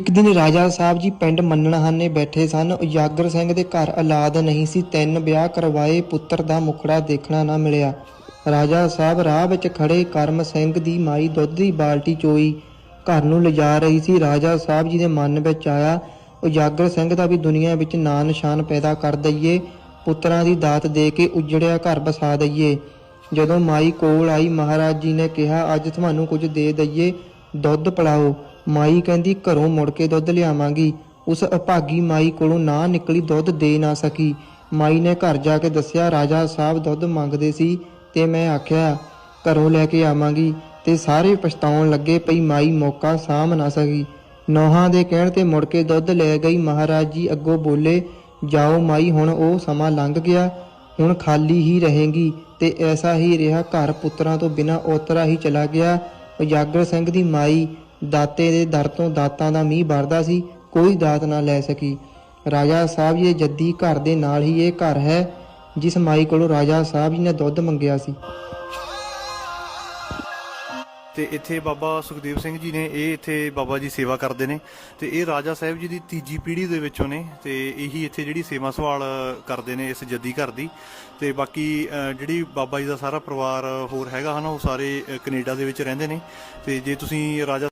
ਇੱਕ ਦਿਨ ਰਾਜਾ ਸਾਹਿਬ ਜੀ ਪਿੰਡ ਮੰਨਣਹਾਨੇ ਬੈਠੇ ਸਨ। ਉਜਾਗਰ ਸਿੰਘ ਦੇ ਘਰ ਔਲਾਦ ਨਹੀਂ ਸੀ। ਤਿੰਨ ਵਿਆਹ ਕਰਵਾਏ, ਪੁੱਤਰ ਦਾ ਮੁਖੜਾ ਦੇਖਣਾ ਨਾ ਮਿਲਿਆ। ਰਾਜਾ ਸਾਹਿਬ ਰਾਹ ਵਿੱਚ ਖੜੇ ਕਰਮ ਸਿੰਘ ਦੀ ਮਾਈ ਦੁੱਧ ਦੀ ਬਾਲਟੀ ਚੋਈ, ਘਰ ਨੂੰ ਲਿਜਾ ਰਹੀ ਸੀ। ਰਾਜਾ ਸਾਹਿਬ ਜੀ ਦੇ ਮਨ ਵਿੱਚ ਆਇਆ, ਉਜਾਗਰ ਸਿੰਘ ਦਾ ਵੀ ਦੁਨੀਆ ਵਿੱਚ ਨਾਂ ਨਿਸ਼ਾਨ ਪੈਦਾ ਕਰ ਦਈਏ, ਪੁੱਤਰਾਂ ਦੀ ਦਾਤ ਦੇ ਕੇ ਉਜੜਿਆ ਘਰ ਬਸਾ ਦਈਏ। ਜਦੋਂ ਮਾਈ ਕੋਲ ਆਈ, ਮਹਾਰਾਜ ਜੀ ਨੇ ਕਿਹਾ, ਅੱਜ ਤੁਹਾਨੂੰ ਕੁਝ ਦੇ ਦਈਏ, ਦੁੱਧ ਪਿਲਾਓ। ਮਾਈ ਕਹਿੰਦੀ, ਘਰੋਂ ਮੁੜ ਕੇ ਦੁੱਧ ਲਿਆਵਾਂਗੀ। ਉਸ ਅਭਾਗੀ ਮਾਈ ਕੋਲੋਂ ਨਾ ਨਿਕਲੀ ਦੁੱਧ ਦੇ ਨਾ ਸਕੀ। ਮਾਈ ਨੇ ਘਰ ਜਾ ਕੇ ਦੱਸਿਆ, ਰਾਜਾ ਸਾਹਿਬ ਦੁੱਧ ਮੰਗਦੇ ਸੀ ਤੇ ਮੈਂ ਆਖਿਆ, ਘਰੋਂ ਲੈ ਕੇ ਆਵਾਂਗੀ। ਤੇ ਸਾਰੇ ਪਛਤਾਉਣ ਲੱਗੇ ਪਈ ਮਾਈ ਮੌਕਾ ਸਾਂਭ ਨਾ ਸਕੀ। ਨੋਹਾਂ ਦੇ ਕਹਿਣ ਤੇ ਮੁੜ ਕੇ ਦੁੱਧ ਲੈ ਗਈ। ਮਹਾਰਾਜ ਜੀ ਅੱਗੋਂ ਬੋਲੇ, ਜਾਓ ਮਾਈ, ਹੁਣ ਉਹ ਸਮਾਂ ਲੰਘ ਗਿਆ। ਹੁਣ ਖਾਲੀ ਹੀ ਰਹੇਗੀ। ਤੇ ਐਸਾ ਹੀ ਰਿਹਾ ਘਰ ਪੁੱਤਰਾਂ ਤੋਂ ਬਿਨਾਂ ਉਤਰਾ ਹੀ ਚਲਾ ਗਿਆ। ਉਜਾਗਰ ਸਿੰਘ ਦੀ ਮਾਈ ਦਾਤੇ ਦੇ ਦਰ ਤੋਂ ਦਾਤਾਂ ਦਾ ਮੀਂਹ ਵਰਦਾ ਸੀ ਕੋਈ ਦਾਤ ਨਾ ਲੈ ਸਕੀ। ਰਾਜਾ ਸਾਹਿਬ ਜੀ ਦੇ ਜੱਦੀ ਘਰ ਦੇ ਨਾਲ ਹੀ ਇਹ ਘਰ ਹੈ ਜਿਸ ਮਾਈ ਕੋਲੋਂ ਰਾਜਾ ਸਾਹਿਬ ਜੀ ਨੇ ਦੁੱਧ ਮੰਗਿਆ ਸੀ। ਤੇ ਇੱਥੇ ਬਾਬਾ ਸੁਖਦੇਵ ਸਿੰਘ ਜੀ ਨੇ ਇਹ ਇੱਥੇ ਬਾਬਾ ਜੀ ਸੇਵਾ ਕਰਦੇ ਨੇ। ਤੇ ਇਹ ਰਾਜਾ ਸਾਹਿਬ ਜੀ ਦੀ ਤੀਜੀ ਪੀੜ੍ਹੀ ਦੇ ਵਿੱਚੋਂ ਨੇ ਤੇ ਇਹੀ ਇੱਥੇ ਜਿਹੜੀ ਸੇਵਾ ਸੰਭਾਲ ਕਰਦੇ ਨੇ ਇਸ ਜੱਦੀ ਘਰ ਦੀ। ਤੇ ਬਾਕੀ ਜਿਹੜੀ ਬਾਬਾ ਜੀ ਦਾ ਸਾਰਾ ਪਰਿਵਾਰ ਹੋਰ ਹੈਗਾ ਹਨਾ ਉਹ ਸਾਰੇ ਅ, ਕੈਨੇਡਾ ਦੇ ਵਿੱਚ ਰਹਿੰਦੇ ਨੇ। ਤੇ ਜੇ ਤੁਸੀਂ ਰਾਜਾ